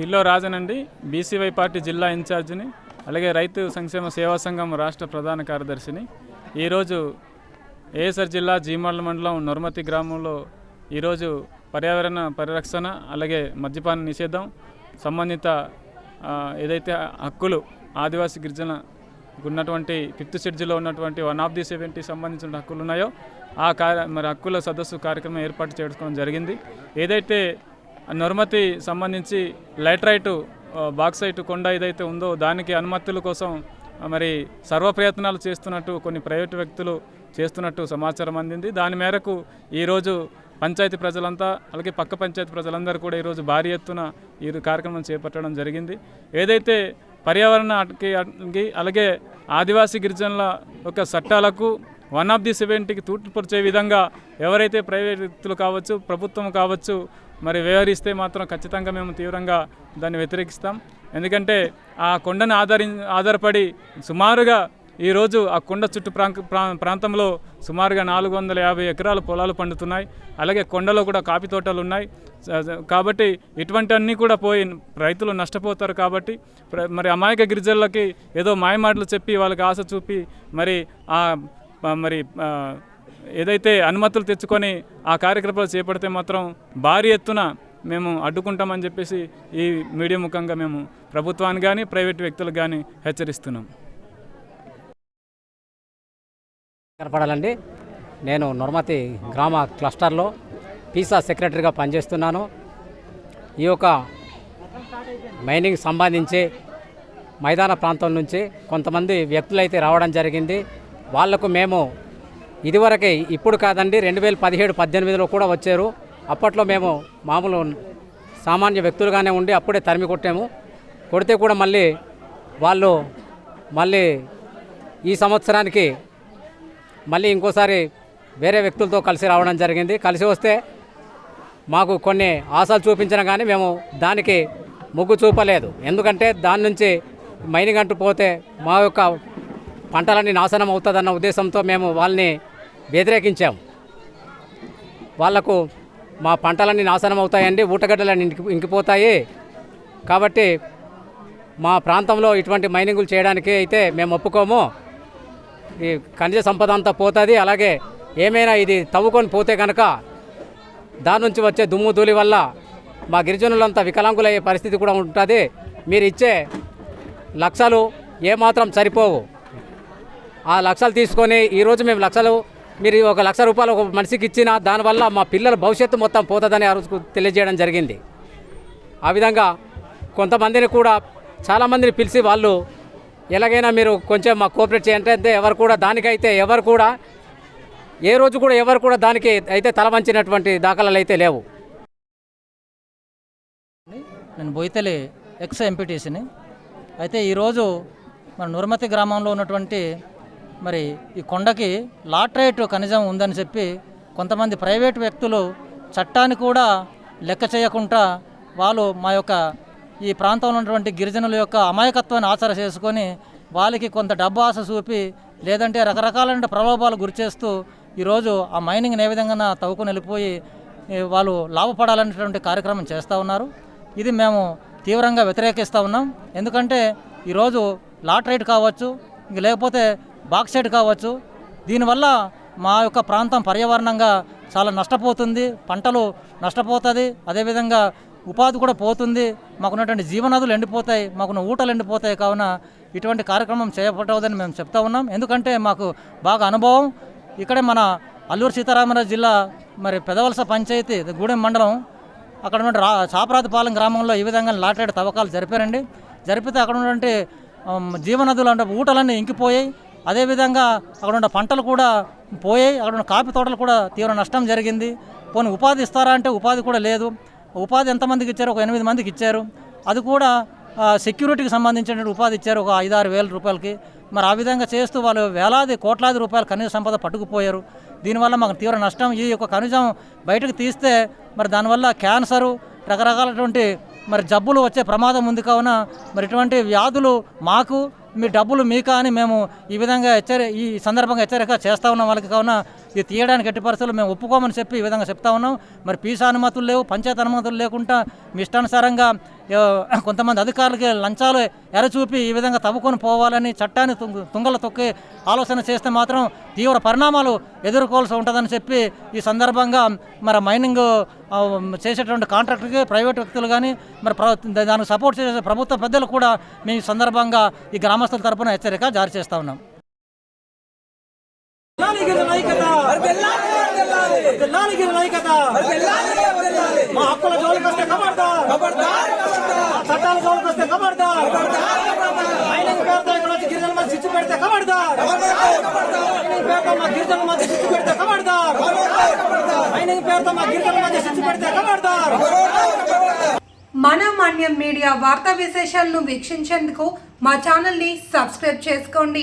కిల్లో రాజనండి BCY party జిల్లా ఇన్ఛార్జిని అలాగే రైతు సంక్షేమ సేవా సంఘం రాష్ట్ర ప్రధాన కార్యదర్శిని. ఈరోజు ఏఎస్ఆర్ జిల్లా జీమాళ్ళ మండలం నొరమతి గ్రామంలో ఈరోజు పర్యావరణ పరిరక్షణ అలాగే మద్యపాన నిషేధం సంబంధిత ఏదైతే హక్కులు ఆదివాసీ గిరిజన ఉన్నటువంటి ఫిఫ్త్ షెడ్యూల్లో ఉన్నటువంటి వన్ ఆఫ్ ది సెవెంటీ సంబంధించిన హక్కులు ఉన్నాయో ఆ కార్య మరి హక్కుల సదస్సు కార్యక్రమం ఏర్పాటు చేసుకోవడం జరిగింది. ఏదైతే నొరమతి సంబంధించి లైట్రైట్ బాక్సైట్ కొండ ఏదైతే ఉందో దానికి అనుమతుల కోసం మరి సర్వ ప్రయత్నాలు చేస్తున్నట్టు కొన్ని ప్రైవేటు వ్యక్తులు చేస్తున్నట్టు సమాచారం అందింది. దాని మేరకు ఈరోజు పంచాయతీ ప్రజలంతా అలాగే పక్క పంచాయతీ ప్రజలందరూ కూడా ఈరోజు భారీ ఎత్తున ఈ కార్యక్రమం చేపట్టడం జరిగింది. ఏదైతే పర్యావరణకి అలాగే ఆదివాసీ గిరిజనుల యొక్క చట్టాలకు వన్ ఆఫ్ ది సెవెంటీకి తూటుపరిచే విధంగా ఎవరైతే ప్రైవేట్ వ్యక్తులు కావచ్చు ప్రభుత్వం కావచ్చు మరి వ్యవహరిస్తే మాత్రం ఖచ్చితంగా మేము తీవ్రంగా దాన్ని వ్యతిరేకిస్తాం. ఎందుకంటే ఆ కొండను ఆధారి ఆధారపడి సుమారుగా ఈరోజు ఆ కొండ చుట్టూ ప్రాంతంలో సుమారుగా నాలుగు వందల యాభై ఎకరాలు పొలాలు పండుతున్నాయి. అలాగే కొండలో కూడా కాఫీ తోటలు ఉన్నాయి. కాబట్టి ఇటువంటివన్నీ కూడా పోయి రైతులు నష్టపోతారు కాబట్టి ప్ర- మరి అమాయక గిరిజనులకి ఏదో మాయమాటలు చెప్పి వాళ్ళకి ఆశ చూపి మరి ఆ మరి ఏదైతే అనుమతులు తెచ్చుకొని ఆ కార్యక్రమాలు చేపడితే మాత్రం భారీ ఎత్తున మేము అడ్డుకుంటామని చెప్పేసి ఈ మీడియా ముఖంగా మేము ప్రభుత్వాన్ని కానీ ప్రైవేట్ వ్యక్తులకు కానీ హెచ్చరిస్తున్నాం. కనపడాలండి. నేను నొర్మతి గ్రామ క్లస్టర్లో పీసా సెక్రటరీగా పనిచేస్తున్నాను. ఈ యొక్క మైనింగ్ సంబంధించి మైదాన ప్రాంతం నుంచి కొంతమంది వ్యక్తులు అయితే రావడం జరిగింది. వాళ్ళకు మేము ఇదివరకే ఇప్పుడు కాదండి రెండు వేల పదిహేడు పద్దెనిమిదిలో కూడా వచ్చారు. అప్పట్లో మేము మామూలు సామాన్య వ్యక్తులుగానే ఉండి అప్పుడే తరిమి కొట్టాము. కొడితే కూడా మళ్ళీ వాళ్ళు మళ్ళీ ఈ సంవత్సరానికి మళ్ళీ ఇంకోసారి వేరే వ్యక్తులతో కలిసి రావడం జరిగింది. కలిసి వస్తే మాకు కొన్ని ఆశలు చూపించినా కానీ మేము దానికి మొగ్గు చూపలేదు. ఎందుకంటే దాని నుంచి మైనింగ్ అంటూ పోతే మా యొక్క పంటలన్నీ నాశనం అవుతుందన్న ఉద్దేశంతో మేము వాళ్ళని వ్యతిరేకించాం. వాళ్ళకు మా పంటలన్నీ నాశనం అవుతాయండి ఊటగడ్డలన్నీ ఇంకి ఇంకిపోతాయి. కాబట్టి మా ప్రాంతంలో ఇటువంటి మైనింగులు చేయడానికి అయితే మేము ఒప్పుకోము. ఈ ఖనిజ సంపద అంతా పోతుంది. అలాగే ఏమైనా ఇది తవ్వుకొని పోతే కనుక దాని నుంచి వచ్చే దుమ్ము ధూళి వల్ల మా గిరిజనులంతా వికలాంగులయ్యే పరిస్థితి కూడా ఉంటుంది. మీరు ఇచ్చే లక్షలు ఏమాత్రం సరిపోవు. ఆ లక్షలు తీసుకొని ఈరోజు మేము లక్షలు మీరు ఒక లక్ష రూపాయలు ఒక మనిషికి ఇచ్చినా దానివల్ల మా పిల్లల భవిష్యత్తు మొత్తం పోతుందని ఆ రోజు తెలియజేయడం జరిగింది. ఆ విధంగా కొంతమందిని కూడా చాలామందిని పిలిచి వాళ్ళు ఎలాగైనా మీరు కొంచెం మా కోఆపరేట్ చేయండి ఎవరు కూడా దానికైతే ఎవరు కూడా ఏ రోజు కూడా ఎవరు కూడా దానికి అయితే తలవంచినటువంటి దాఖలాలు అయితే లేవు. నేను బొయితలి ఎక్స్ ఎంపీటీసీని. అయితే ఈరోజు మన నుర్మతి గ్రామంలో ఉన్నటువంటి మరి ఈ కొండకి లాట్రైట్ ఖనిజం ఉందని చెప్పి కొంతమంది ప్రైవేట్ వ్యక్తులు చట్టాన్ని కూడా లెక్క చేయకుండా వాళ్ళు మా యొక్క ఈ ప్రాంతంలో ఉన్నటువంటి గిరిజనుల యొక్క అమాయకత్వాన్ని ఆచర చేసుకొని వాళ్ళకి కొంత డబ్బు ఆశ చూపి లేదంటే రకరకాలైన ప్రలోభాలు గురి చేస్తూ ఈరోజు ఆ మైనింగ్ని ఏ విధంగా తవ్వుకొని వెళ్ళిపోయి వాళ్ళు లాభపడాలనేటువంటి కార్యక్రమం చేస్తూ ఉన్నారు. ఇది మేము తీవ్రంగా వ్యతిరేకిస్తూ ఉన్నాం. ఎందుకంటే ఈరోజు లాటరేట్ కావచ్చు ఇంక లేకపోతే బాక్సైడ్ కావచ్చు. దీనివల్ల మా యొక్క ప్రాంతం పర్యావరణంగా చాలా నష్టపోతుంది. పంటలు నష్టపోతుంది. అదేవిధంగా ఉపాధి కూడా పోతుంది. మాకున్నటువంటి జీవనదులు ఎండిపోతాయి. మాకున్న ఊటలు ఎండిపోతాయి. కావున ఇటువంటి కార్యక్రమం చేపట్టవద్దని మేము చెప్తా ఉన్నాం. ఎందుకంటే మాకు బాగా అనుభవం. ఇక్కడే మన అల్లూరు సీతారామరాజు జిల్లా మరి పెదవలస పంచాయతీ గూడెం మండలం. అక్కడ ఉన్న రా చాపరాతిపాలెం గ్రామంలో ఈ విధంగా లాటరేట్ తవ్వకాలు జరిపారండి. జరిపితే అక్కడ ఉన్నటువంటి జీవనదులు అంటే ఊటలన్నీ ఇంకిపోయాయి. అదేవిధంగా అక్కడ ఉన్న పంటలు కూడా పోయాయి అక్కడ ఉన్న కాఫీ తోటలు కూడా తీవ్ర నష్టం జరిగింది. పోనీ ఉపాధి ఇస్తారా అంటే ఉపాధి కూడా లేదు. ఉపాధి ఎంతమందికి ఇచ్చారు? ఒక ఎనిమిది మందికి ఇచ్చారు. అది కూడా సెక్యూరిటీకి సంబంధించినటువంటి ఉపాధి ఇచ్చారు. ఒక ఐదు ఆరు వేల రూపాయలకి. మరి ఆ విధంగా చేస్తూ వాళ్ళు వేలాది కోట్లాది రూపాయలు ఖనిజ సంపద పట్టుకుపోయారు. దీనివల్ల మాకు తీవ్ర నష్టం. ఈ యొక్క ఖనిజం బయటకు తీస్తే మరి దానివల్ల క్యాన్సరు రకరకాలటువంటి మరి జబ్బులు వచ్చే ప్రమాదం ఉంది. కావున మరి ఇటువంటి వ్యాధులు మాకు మీ డబ్బులు మీకా అని మేము ఈ విధంగా హెచ్చరి ఈ సందర్భంగా హెచ్చరిక చేస్తూ ఉన్నాం వాళ్ళకి. కావున ఇది తీయడానికి ఎట్టి పరిస్థితులు మేము ఒప్పుకోమని చెప్పి ఈ విధంగా చెప్తా ఉన్నాం. మరి పీసా అనుమతులు లేవు పంచాయతీ అనుమతులు లేకుండా మీ ఇష్టానుసారంగా కొంతమంది అధికారులకి లంచాలు ఎరచూపి ఈ విధంగా తవ్వుకొని పోవాలని చట్టాన్ని తుంగల తొక్కి ఆలోచన చేస్తే మాత్రం తీవ్ర పరిణామాలు ఎదుర్కోవాల్సి ఉంటుందని చెప్పి ఈ సందర్భంగా మరి మైనింగ్ చేసేటువంటి కాంట్రాక్టర్కి ప్రైవేట్ వ్యక్తులు కానీ మరి ప్ర- దానికి సపోర్ట్ చేసే ప్రభుత్వ పెద్దలు కూడా మేము ఈ సందర్భంగా ఈ గ్రామస్తుల తరపున హెచ్చరిక జారీ చేస్తా ఉన్నాం. గిరి నాయకత కదా. మా హక్కుల జోలికి వస్తే కబడతా చట్టాల జోలికి వస్తే కబడతా మైనింగ్ పేరుతో ఇక్కడ వచ్చి గిరిజన చిచ్చు పెడితే ఖబర్దార్ మైనింగ్ పేరుతో మా గిరిజన చిచ్చు పెడితే మైనింగ్ పేరుతో మా గిరిజన మధ్య చిచ్చు పెడితే మన మాన్యం మీడియా వార్తా విశేషాలను వీక్షించేందుకు మా ఛానల్ని సబ్స్క్రైబ్ చేసుకోండి.